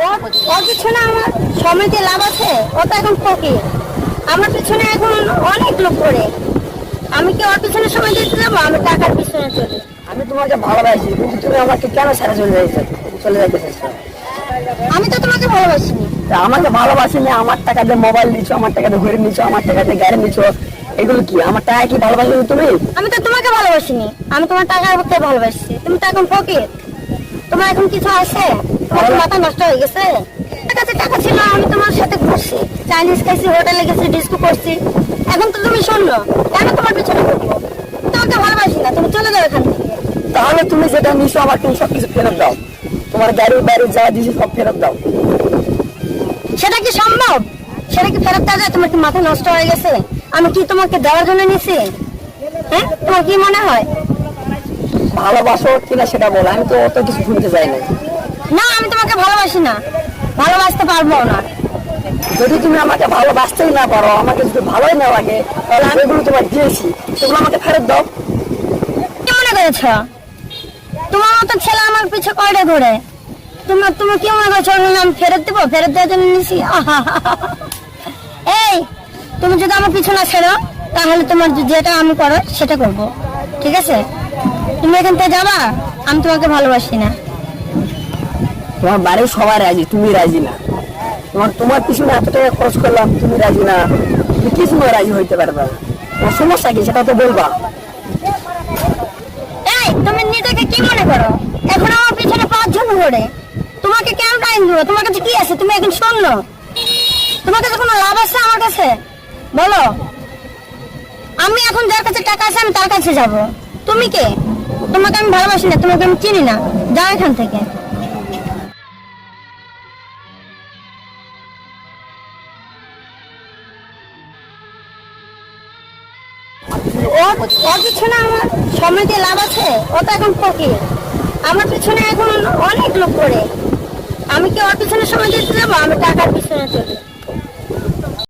ওর পিছনে আমার সমিতি লাভ আছে ও তো এখন ফকির। আমার পিছনে এখন অনেক লোক করে আমি কি ওর পিছনে সময় দিতে যাব? আমি টাকার পিছনে চলি। আমি তোমাকে ভালোবাসি কিন্তু তুমি আমাকে কেন ছেড়ে চলে যাইছো? চলে যাইতে আমি তো তোমাকে ভালোবাসিনি। আমাকে ভালোবাসি না আমার টাকা দিয়ে মোবাইল নিচ্ছ আমার টাকা দিয়ে ঘড়ি নিচ্ছ আমার টাকা দিয়ে গাড়ি নিচ্ছ এগুলো কি আমার টাকা কি ভালোবাসি তুমি? আমি তো তোমাকে ভালোবাসিনি। আমি তোমার টাকার করতে ভালোবাসছি। তুমি তো এখন ফকির। তোমার এখন কিছু আছে? মাথা নষ্ট হয়ে গেছে। কাছে টাকা ছিল আমি তোমার সাথে ঘুরছি। চাইনিজ খাইছি হোটেলে গেছি ডিস্কো করছি। এখন তো তুমি শূন্য কেন তোমার পিছনে ঘুরবো? তোমাকে ভালোবাসি না তুমি চলে যাও এখান থেকে। তাহলে তুমি যেটা আমার তুমি সবকিছু ফেরত দাও। তোমার গাড়ি বাড়ি যা দিয়েছি সব ফেরত দাও। সেটা কি সম্ভব? সেটা কি ফেরত দেওয়া যায়? তোমার কি মাথা নষ্ট হয়ে গেছে? আমি কি তোমাকে দেওয়ার জন্য নিছি? হ্যাঁ? তোমার কি মনে হয়? ভালোবাসো কিনা সেটা বলো আমি তো অত কিছু শুনতে চাই না না ভালোবাসি না ভালোবাসতে পারব না। যদি তুমি আমাকে ভালোবাসতেই না পারো আমাকে যদি ভালোই না লাগে তাহলে আমি এগুলো তোমার দিয়েছি। সেগুলো আমাকে ফেরত দাও। কি মনে করেছ? তোমার মতো ছেলে আমার পিছে কয়টা ঘুরে তোমার তুমি কি মনে করছ আমি ফেরত দেবো? ফেরত দেওয়ার জন্য নিছি? এই তুমি যদি আমার পিছু না ছেড়ো তাহলে তোমার যেটা আমি করো সেটা করব। ঠিক আছে? তুমি এখান থেকে যাবা? আমি তোমাকে ভালোবাসি না। তোমার বাড়ির সবাই রাজি, তুমি রাজি না। তোমার তোমার পিছনে এত টাকা খরচ করলাম, তুমি রাজি না। তুমি কি সময় রাজি হইতে পারবে? তোমার সমস্যা কি, সেটা তো বলবা। এই, তুমি নিজেকে কি মনে করো? এখন আমার পিছনে পাঁচজন ঘোরে। তোমাকে কেন টাইম দেবো? তোমার কাছে কি আছে? তুমি এখন শূন্য। তোমার কাছে কোনো লাভ আছে আমার কাছে? বলো। আমি এখন যার কাছে টাকা আছে, আমি তার কাছে যাব। তুমি কে? তোমাকে আমি ভালোবাসি না, তোমাকে আমি চিনি না। যাও এখান থেকে। ওর ওর পিছনে আমার সমিতি লাভ আছে? ও তো এখন ফকির। আমার পিছনে এখন অনেক লোক করে আমি কি ওর পিছনে সময় দিতে যাব? আমি টাকার পিছনে চলি।